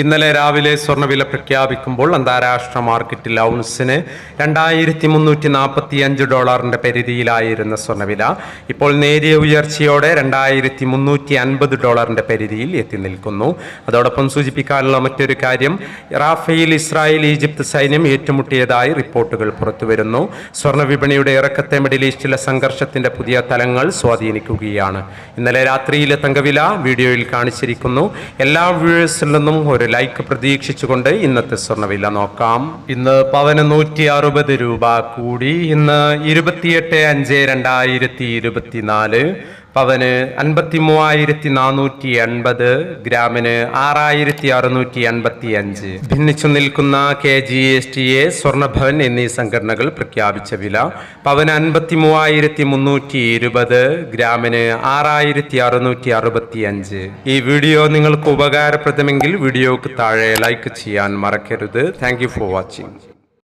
ഇന്നലെ രാവിലെ സ്വർണവില പ്രഖ്യാപിക്കുമ്പോൾ അന്താരാഷ്ട്ര മാർക്കറ്റിൽ ഔൺസിന് രണ്ടായിരത്തി മുന്നൂറ്റി നാൽപ്പത്തി അഞ്ച് ഡോളറിന്റെ പരിധിയിലായിരുന്ന സ്വർണവില ഇപ്പോൾ നേരിയ ഉയർച്ചയോടെ രണ്ടായിരത്തി മുന്നൂറ്റി അൻപത് ഡോളറിന്റെ പരിധിയിൽ എത്തി നിൽക്കുന്നു. അതോടൊപ്പം സൂചിപ്പിക്കാനുള്ള മറ്റൊരു കാര്യം റാഫേൽ ഇസ്രായേൽ ഈജിപ്ത് സൈന്യം ഏറ്റുമുട്ടിയതായി റിപ്പോർട്ടുകൾ പുറത്തുവരുന്നു. സ്വർണ വിപണിയുടെ ഇറക്കത്തെ മിഡിൽ ഈസ്റ്റിലെ സംഘർഷത്തിന്റെ പുതിയ തലങ്ങൾ സ്വാധീനിക്കുകയാണ്. ഇന്നലെ രാത്രിയിലെ തങ്കവില വീഡിയോയിൽ കാണിച്ചിരിക്കുന്നു. എല്ലാ വ്യൂവേഴ്സിൽ നിന്നും ഒരു ലൈക്ക് പ്രതീക്ഷിച്ചുകൊണ്ട് ഇന്നത്തെ സ്വർണവില നോക്കാം. ഇന്ന് പവന് നൂറ്റി അറുപത് രൂപ കൂടി. ഇന്ന് ഇരുപത്തിയെട്ട് അഞ്ച് രണ്ടായിരത്തി ഇരുപത്തിനാല്. പവന് അൻപത്തി മൂവായിരത്തി നാനൂറ്റി എൺപത് ഗ്രാമിന് ആറായിരത്തി അറുന്നൂറ്റി എൺപത്തി അഞ്ച് ഭിന്നിച്ചു നിൽക്കുന്ന K G S T A Swarnabhavan എന്നീ സംഘടനകൾ പ്രഖ്യാപിച്ച വില പവന് അൻപത്തി മൂവായിരത്തി മുന്നൂറ്റി ഇരുപത് ഗ്രാമിന് ആറായിരത്തി അറുന്നൂറ്റി അറുപത്തി അഞ്ച് ഈ വീഡിയോ നിങ്ങൾക്ക് ഉപകാരപ്രദമെങ്കിൽ വീഡിയോക്ക് താഴെ ലൈക്ക് ചെയ്യാൻ മറക്കരുത്. Thank for watching.